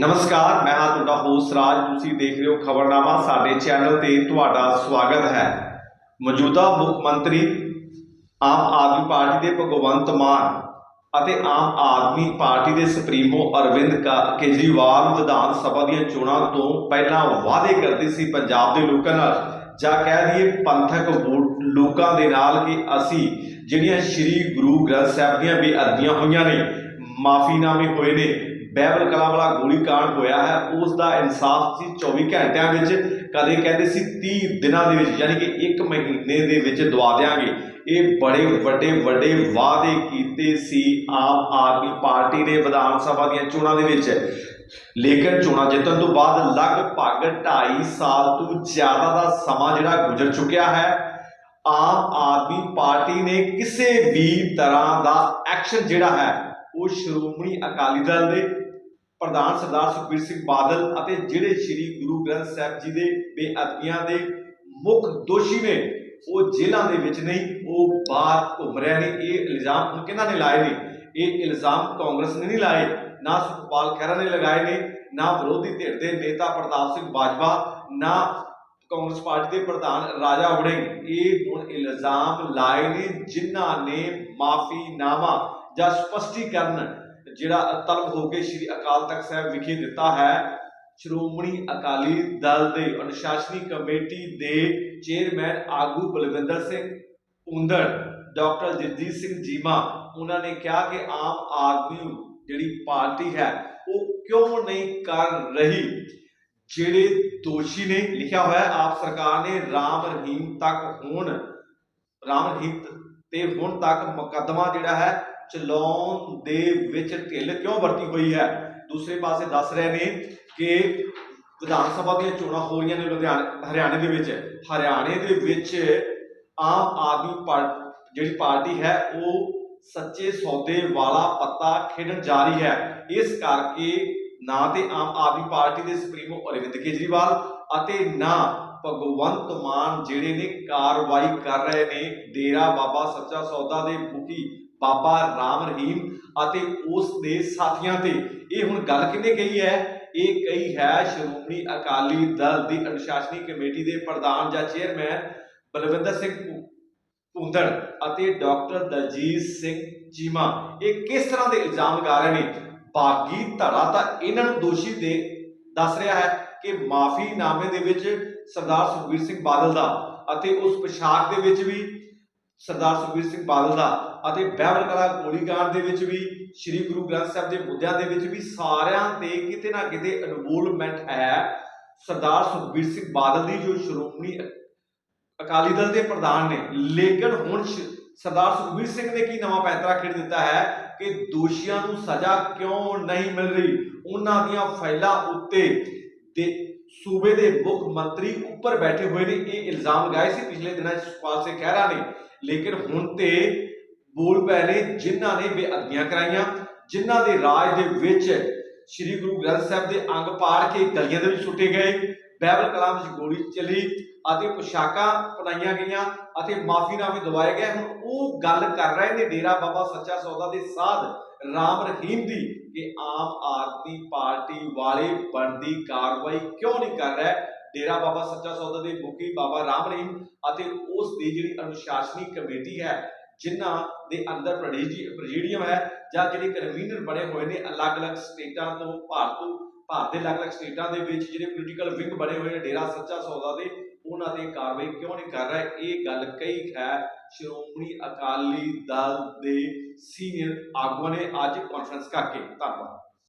ਨਮਸਕਾਰ, ਮੈਂ ਹਾਂ ਤੁਹਾਡਾ ਹੋਸਟ ਰਾਜ। ਤੁਸੀਂ ਦੇਖ ਰਹੇ ਹੋ ਖਬਰਨਾਮਾ। ਸਾਡੇ ਚੈਨਲ ਤੇ ਤੁਹਾਡਾ ਸਵਾਗਤ ਹੈ। ਮੌਜੂਦਾ ਮੁੱਖ ਮੰਤਰੀ ਆਮ ਆਦਮੀ ਪਾਰਟੀ ਦੇ ਭਗਵੰਤ ਮਾਨ ਅਤੇ ਆਮ ਆਦਮੀ ਪਾਰਟੀ ਦੇ ਸੁਪਰੀਮੋ ਅਰਵਿੰਦ ਕਾ- ਕੇਜਰੀਵਾਲ ਵਿਧਾਨ ਸਭਾ ਦੀਆਂ ਚੋਣਾਂ ਤੋਂ ਪਹਿਲਾਂ ਵਾਅਦੇ ਕਰਦੇ ਸੀ ਪੰਜਾਬ ਦੇ ਲੋਕਾਂ ਨਾਲ। ਜਾਂ ਕਹਿ ਦਈਏ ਪੰਥਕ ਵੋਟ ਲੋਕਾਂ ਦੇ ਨਾਲ ਕਿ ਅਸੀਂ ਜਿਹੜੀਆਂ ਸ੍ਰੀ ਗੁਰੂ ਗ੍ਰੰਥ ਸਾਹਿਬ ਦੀਆਂ ਬੇਅਦਬੀਆਂ ਹੋਈਆਂ ਨੇ, ਮਾਫੀਨਾਮੇ ਹੋਏ ਨੇ ਬਹਿਬਲ ਕਲਾ ਵਾਲਾ ਗੋਲੀकांड ਹੋਇਆ ਹੈ ਉਸ ਦਾ ਇਨਸਾਫ ਸੀ 24 ਘੰਟਿਆਂ ਵਿੱਚ, ਕਦੇ ਕਹਿੰਦੇ ਸੀ 30 ਦਿਨਾਂ ਦੇ ਵਿੱਚ, ਯਾਨੀ ਕਿ 1 ਮਹੀਨੇ ਦੇ ਵਿੱਚ ਦਵਾ ਦਿਆਂਗੇ। ਇਹ ਬੜੇ ਵੱਡੇ ਵੱਡੇ ਵਾਅਦੇ ਕੀਤੇ ਸੀ ਆਮ ਆਦਮੀ ਪਾਰਟੀ ਨੇ ਵਿਧਾਨ ਸਭਾ ਦੀਆਂ ਚੋਣਾਂ ਦੇ ਵਿੱਚ। ਲੇਕਿਨ ਚੋਣਾਂ ਜਿੱਤਣ ਤੋਂ ਬਾਅਦ ਲਗਭਗ 2.5 ਸਾਲ ਤੋਂ ਜ਼ਿਆਦਾ ਦਾ ਸਮਾਂ ਜਿਹੜਾ ਗੁਜ਼ਰ ਚੁੱਕਿਆ ਹੈ, ਆਮ ਆਦਮੀ ਪਾਰਟੀ ਨੇ ਕਿਸੇ ਵੀ ਤਰ੍ਹਾਂ ਦਾ ਐਕਸ਼ਨ ਜਿਹੜਾ ਹੈ, ਉਹ ਸ਼੍ਰੋਮਣੀ ਅਕਾਲੀ ਦਲ ਦੇ ਪ੍ਰਧਾਨ ਸਰਦਾਰ ਸੁਖਬੀਰ ਸਿੰਘ ਬਾਦਲ ਅਤੇ ਜਿਹੜੇ ਸ੍ਰੀ ਗੁਰੂ ਗ੍ਰੰਥ ਸਾਹਿਬ ਜੀ ਦੇ ਬੇਅਦਬੀਆਂ ਦੇ ਮੁੱਖ ਦੋਸ਼ੀ ਨੇ, ਉਹ ਜੇਲ੍ਹਾਂ ਦੇ ਵਿੱਚ ਨਹੀਂ, ਉਹ ਬਾਹਰ ਘੁੰਮ ਰਹੇ ਨੇ। ਇਹ ਇਲਜ਼ਾਮ ਹੁਣ ਕਿਹਨਾਂ ਨੇ ਲਾਏ ਨੇ? ਇਹ ਇਲਜ਼ਾਮ ਕਾਂਗਰਸ ਨੇ ਨਹੀਂ ਲਾਏ। ਨਾ ਸੁਖਪਾਲ ਖਹਿਰਾ ਨੇ ਲਗਾਏ ਨੇ, ਨਾ ਵਿਰੋਧੀ ਧਿਰ ਦੇ ਨੇਤਾ ਪ੍ਰਤਾਪ ਸਿੰਘ ਬਾਜਵਾ, ਨਾ ਕਾਂਗਰਸ ਪਾਰਟੀ ਦੇ ਪ੍ਰਧਾਨ ਰਾਜਾ ਵੜਿੰਗ। ਇਹ ਹੁਣ ਇਲਜ਼ਾਮ ਲਾਏ ਨੇ ਜਿਨ੍ਹਾਂ ਨੇ ਮਾਫੀਨਾਮਾ ਜਾਂ ਸਪਸ਼ਟੀਕਰਨ ਜਿਹੜਾ ਤਲਬ ਹੋ ਕੇ ਸ੍ਰੀ ਅਕਾਲ ਤਖਤ ਸਾਹਿਬ ਵਿਖੇ ਦਿੱਤਾ ਹੈ, ਸ਼੍ਰੋਮਣੀ ਅਕਾਲੀ ਦਲ ਦੇ ਅਨੁਸ਼ਾਸਨੀ ਕਮੇਟੀ ਦੇ ਚੇਅਰਮੈਨ ਆਗੂ ਬਲਵਿੰਦਰ ਸਿੰਘ ਉੰਦੜ ਡਾਕਟਰ ਜਗਜੀਤ ਸਿੰਘ ਜੀਮਾ, ਉਹਨਾਂ ਨੇ ਕਿਹਾ ਕਿ ਆਮ ਆਦਮੀ ਜਿਹੜੀ ਪਾਰਟੀ ਹੈ, ਉਹ ਕਿਉਂ ਨਹੀਂ ਕਰ ਰਹੀ? ਜਿਹੜੇ ਦੋਸ਼ੀ ਨੇ ਲਿਖਿਆ ਹੋਇਆ ਆਪ ਸਰਕਾਰ ਨੇ ਰਾਮ ਰਹੀਮ ਤੱਕ ਹੁਣ, ਰਾਮ ਰਹੀਮ ਤੇ ਹੁਣ ਤੱਕ ਮੁਕੱਦਮਾ ਜਿਹੜਾ ਹੈ ਚਲਾਉਣ ਦੇ ਵਿੱਚ ਢਿੱਲ ਕਿਉਂ ਵਰਤੀ ਹੋਈ ਹੈ? ਦੂਸਰੇ ਪਾਸੇ ਦੱਸ ਰਹੇ ਨੇ ਕਿ ਵਿਧਾਨ ਸਭਾ ਦੀਆਂ ਚੋਣਾਂ ਹੋ ਰਹੀਆਂ ਨੇ ਲੁਧਿਆਣਾ, ਹਰਿਆਣੇ ਦੇ ਵਿੱਚ। ਹਰਿਆਣੇ ਦੇ ਵਿੱਚ ਆਮ ਆਦਮੀ ਜਿਹੜੀ ਪਾਰਟੀ ਹੈ, ਉਹ ਸੱਚੇ ਸੌਦੇ ਵਾਲਾ ਪੱਤਾ ਖੇਡਣ ਜਾ ਰਹੀ ਹੈ। ਇਸ ਕਰਕੇ ਨਾ ਤੇ ਆਮ ਆਦਮੀ ਪਾਰਟੀ ਦੇ ਸੁਪਰੀਮੋ ਅਰਵਿੰਦ ਕੇਜਰੀਵਾਲ ਅਤੇ ਨਾ ਭਗਵੰਤ ਮਾਨ ਜਿਹੜੇ ਨੇ ਕਾਰਵਾਈ ਕਰ ਰਹੇ ਨੇ। ਡੇਰਾ ਬਾਬਾ ਸੱਚਾ ਸੌਦਾ ਦੇ ਮੁਖੀ ਬਾਬਾ ਰਾਮ ਰਹੀਮ ਅਤੇ ਉਸ ਦੇ ਸਾਥੀਆਂ ਤੇ। ਇਹ ਹੁਣ ਗੱਲ ਕਿਹਨੇ ਕਹੀ ਹੈ? ਇਹ ਕਹੀ ਹੈ ਸ਼੍ਰੋਮਣੀ ਅਕਾਲੀ ਦਲ ਦੀ ਅਨੁਸ਼ਾਸਨੀ ਕਮੇਟੀ ਦੇ ਪ੍ਰਧਾਨ ਜਾਂ ਚੇਅਰਮੈਨ ਬਲਵਿੰਦਰ ਸਿੰਘ ਪੁੰਦੜ ਅਤੇ ਡਾਕਟਰ ਦਲਜੀਤ ਸਿੰਘ ਚੀਮਾ। ਇਹ ਕਿਸ ਤਰ੍ਹਾਂ ਦੇ ਇਲਜ਼ਾਮ ਲਗਾ ਰਹੇ ਨੇ? ਬਾਗੀ ਧੜਾ ਤਾਂ ਇਹਨਾਂ ਨੂੰ ਦੋਸ਼ੀ ਦੇ, ਦੱਸ ਰਿਹਾ ਹੈ ਕਿ ਮਾਫੀਨਾਮੇ ਦੇ ਵਿੱਚ ਸਰਦਾਰ ਸੁਖਬੀਰ ਸਿੰਘ ਬਾਦਲ ਦਾ ਅਤੇ ਉਸ ਪੋਸ਼ਾਕ ਦੇ ਵਿੱਚ ਵੀ ਸਰਦਾਰ ਸੁਖਬੀਰ ਸਿੰਘ ਬਾਦਲ ਦਾ ਅਤੇ ਬਹਿਬਲ ਕਲਾ ਗੋਲੀकांड ਦੇ ਵਿੱਚ ਵੀ, ਸ੍ਰੀ ਗੁਰੂ ਗ੍ਰੰਥ ਸਾਹਿਬ ਦੇ ਮੁੱਦਿਆਂ ਦੇ ਵਿੱਚ ਵੀ ਸਾਰਿਆਂ ਤੇ ਕਿਤੇ ਨਾ ਕਿਤੇ ਇਨਵੋਲਵਮੈਂਟ ਹੈ। ਸਰਦਾਰ ਸੁਖਬੀਰ ਸਿੰਘ ਬਾਦਲ ਦੀ ਜੋ ਸ਼੍ਰੋਮਣੀ ਅਕਾਲੀ ਦਲ ਦੇ ਪ੍ਰਧਾਨ ਨੇ, ਲੇਕਿਨ ਹੁਣ ਸਰਦਾਰ ਸੁਖਬੀਰ ਸਿੰਘ ਨੇ ਕੀ ਨਵਾਂ ਪੈਂਤਰਾ ਖੇਡ ਦਿੱਤਾ ਹੈ ਕਿ ਦੋਸ਼ੀਆਂ ਨੂੰ ਸਜ਼ਾ ਕਿਉਂ ਨਹੀਂ ਮਿਲ ਰਹੀ? ਉਹਨਾਂ ਦੀਆਂ ਫਾਈਲਾਂ ਉੱਤੇ ਦੇ ਸੂਬੇ ਦੇ ਮੁੱਖ ਮੰਤਰੀ ਉੱਪਰ ਬੈਠੇ ਹੋਏ ਨੇ। ਇਹ ਇਲਜ਼ਾਮ ਲਗਾਏ ਸੀ। ਪਿਛਲੇ ਦਿਨਾਂ ਸੁਖਪਾਲ ਸਿੰਘ ਖਹਿਰਾ ਨੇ ਲੇਕਿਨ ਹੁਣ ਤੇ ਬੋਲ ਪੈ ਨੇ ਜਿਨ੍ਹਾਂ ਨੇ ਬੇਅਦਬੀਆਂ ਕਰਾਈਆਂ, ਜਿਨ੍ਹਾਂ ਦੇ ਰਾਜ ਦੇ ਵਿੱਚ ਸ੍ਰੀ ਗੁਰੂ ਗ੍ਰੰਥ ਸਾਹਿਬ ਦੇ ਅੰਗ ਪਾੜ ਕੇ ਗਲੀਆਂ ਦੇ ਵਿੱਚ ਸੁੱਟੇ ਗਏ, ਬਾਈਬਲ ਕਲਾਮ ਵਿੱਚ ਗੋਲੀ ਚੱਲੀ ਅਤੇ ਪੁਸ਼ਾਕਾਂ ਪਨਾਈਆਂ ਗਈਆਂ ਅਤੇ ਮਾਫੀਨਾਮੇ ਦਵਾਏ ਗਏ। ਹੁਣ ਉਹ ਗੱਲ ਕਰ ਰਹੇ ਨੇ ਡੇਰਾ ਬਾਬਾ ਸੱਚਾ ਸੌਦਾ ਦੇ ਸਾਧ ਰਾਮ ਰਹੀਮ ਦੀ ਕਿ ਆਮ ਆਦਮੀ ਪਾਰਟੀ ਵਾਲੇ ਬਣਦੀ ਕਾਰਵਾਈ ਕਿਉਂ ਨਹੀਂ ਕਰ ਰਿਹਾ? ਡੇਰਾ ਬਾਬਾ ਸੱਚਾ ਸੌਦਾ ਦੇ ਮੁਖੀ ਬਾਬਾ ਰਾਮ ਰਹੀਮ ਅਤੇ ਉਸ ਦੀ ਜਿਹੜੀ ਅਨੁਸ਼ਾਸਨੀ ਕਮੇਟੀ ਹੈ, ਜਿਨ੍ਹਾਂ ਦੇ ਅੰਦਰ ਪ੍ਰੈਜ਼ੀ- ਪ੍ਰੈਜ਼ੀਡੀਅਮ ਹੈ ਜਾਂ ਜਿਹੜੇ ਕਨਵੀਨਰ ਬਣੇ ਹੋਏ ਨੇ ਅਲੱਗ-ਅਲੱਗ ਸਟੇਟਾਂ ਤੋਂ ਭਾਰਤ ਤੋਂ, ਭਾਰਤ ਦੇ ਅਲੱਗ-ਅਲੱਗ ਸਟੇਟਾਂ ਦੇ ਵਿੱਚ ਜਿਹੜੇ ਪੋਲੀਟੀਕਲ ਵਿੰਗ ਬਣੇ ਹੋਏ ਨੇ ਡੇਰਾ ਸੱਚਾ ਸੌਦਾ ਦੇ, ਉਹਨਾਂ ਤੇ ਕਾਰਵਾਈ ਕਿਉਂ ਨਹੀਂ ਕਰ ਰਿਹਾ? ਇਹ ਗੱਲ ਕਈ ਹੈ, ਸ਼੍ਰੋਮਣੀ ਅਕਾਲੀ ਦਲ ਦੇ ਸੀਨੀਅਰ ਆਗੂਆਂ ਨੇ ਅੱਜ ਕਾਨਫਰੰਸ ਕਰਕੇ। ਧੰਨਵਾਦ।